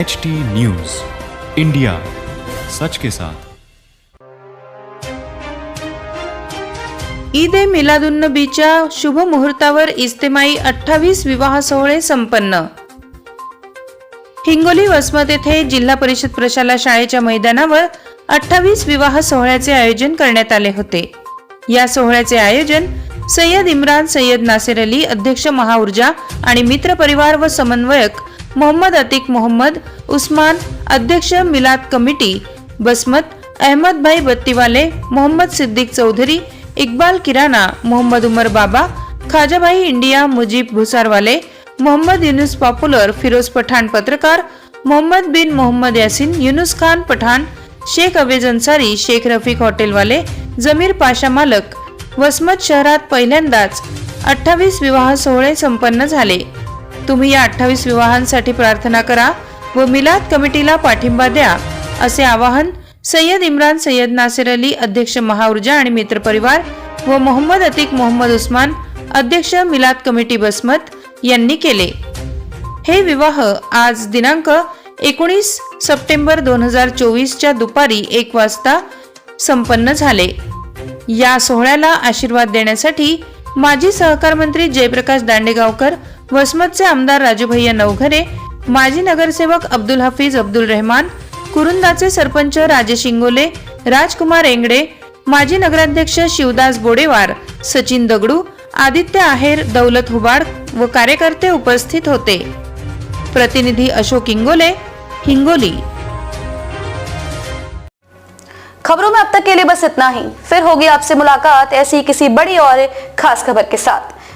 H T news India सच के साथ ईद ए मिलादुन्नबीच्या शुभ मुहूर्तावर इस्तेमाई अठ्ठावीस विवाह सोहळे संपन्न. हिंगोली वसमत येथे जिल्हा परिषद प्रशाला शाळेच्या मैदानावर अठ्ठावीस विवाह सोहळ्याचे आयोजन करण्यात आले होते. या सोहळ्याचे आयोजन सय्यद इम्रान सय्यद नासेर अली अध्यक्ष महाऊर्जा आणि मित्र परिवार व समन्वयक मोहम्मद अतिक मोहम्मद उस्मान अध्यक्ष मिलाद कमिटी बसमत अहमद भाई बत्तीवाले मोहम्मद सिद्दीक चौधरी इक्बाल किराणा मोहम्मद उमर बाबा खाजाभाई इंडिया मुजीब भुसारवाले मोहम्मद युनुस पॉप्युलर फिरोज पठाण पत्रकार मोहम्मद बिन मोहम्मद यासिन युनुस खान पठाण शेख अवेज अन्सारी शेख रफिक हॉटेलवाले जमीर पाशा मालक वसमत शहरात पहिल्यांदाच अठ्ठावीस विवाह सोहळे संपन्न झाले. तुम्ही या अठ्ठावीस विवाहांसाठी प्रार्थना करा व मिलाद कमिटीला पाठिंबा द्या असे आवाहन सय्यद इम्रान सय्यद नासिर अली अध्यक्ष महाऊर्जा आणि मित्रपरिवार व मोहम्मद अतिक मोहम्मद उस्मान अध्यक्ष मिलाद कमिटी बसमत यांनी केले. हे विवाह आज दिनांक एकोणीस सप्टेंबर दोन हजार चोवीसच्या दुपारी एक वाजता संपन्न झाले. या सोहळ्याला आशीर्वाद देण्यासाठी माजी सहकार मंत्री जयप्रकाश दांडेगावकर वसमतचे आमदार राजूभैया नवघरे माजी नगरसेवक अब्दुल हफीज अब्दुल रहमान कुरुंदाचे सरपंच राजेश इंगोले राजकुमार एंगडे माजी नगराध्यक्ष शिवदास बोडेवार सचिन दगडू आदित्य आहेर दौलत हुबाड व कार्यकर्ते उपस्थित होते. प्रतिनिधी अशोक इंगोले हिंगोली. खबरों में अब तक के लिए बस इतना ही। फिर होगी आपसे मुलाकात ऐसी किसी बड़ी और खास खबर के साथ।